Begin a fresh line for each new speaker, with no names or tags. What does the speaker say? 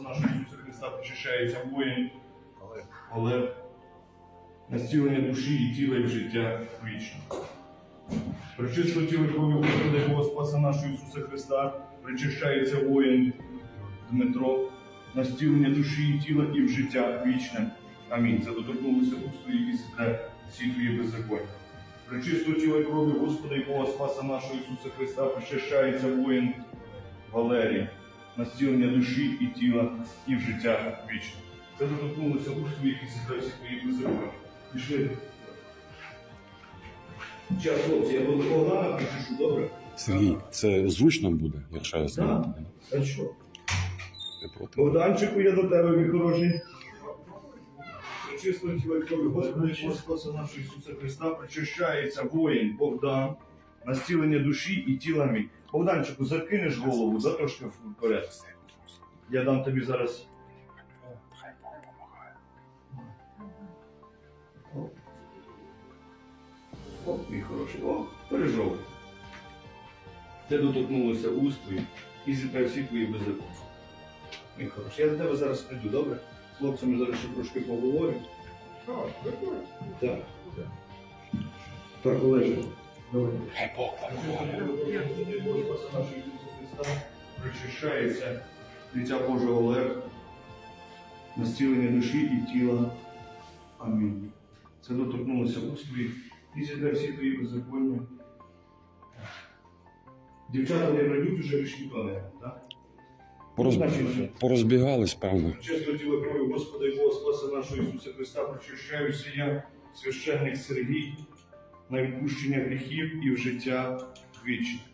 нашого Ісуса Христа причащається воїн Олег на зцілення душі і тіла і в життя вічне. Причисто тіло крові Господа Бога Спаса нашого Ісуса Христа причащається воїн Дмитро на зцілення душі і тіла і в життя вічне. Амінь. Це доторкнулося у своїх і всі твої беззаконня. Причисто тіло крові Господа Бога Спаса нашого Ісуса Христа причащається воїн Валерій на зцілення душі і тіла і в життя вічне. Це доторкнулося у своїх і зітре твої беззаконня. Пішли. Час, хлопці, я буду Богдана причешу, добре?
Сергій, це зручно буде, якщо я скажу.
А що?
Ти проти?
Богданчику, я до тебе, мій хороший. Причисто тіло крові Господи, Бога нашого Ісуса Христа, причащається воїн Богдан на зцілення душі і тіла мій. Богданчику, закинеш голову, да, трошки вперед. Я дам тобі зараз. О, мій хороший, о, пережов. Те доторкнулося уст і зітре всі твої беззаконня. Мій хороший, я до тебе зараз прийду, добре? З хлопцями зараз ще трошки поговорю. Так. Так, Олеже.
Хай Бог
Причащається дитя Божого Олег на зцілення душі і тіла. Амінь. Це доторкнулося уст твоїх і зітре всі твої беззаконня. Дівчата не прийдуть уже ніхто не, так?
Пороз... Порозбігались, певно.
Чесно тіло крові Господа і Бога Спаса нашого Ісуса Христа, причащаюся я, священник Сергій, на відпущення гріхів і в життя вічне.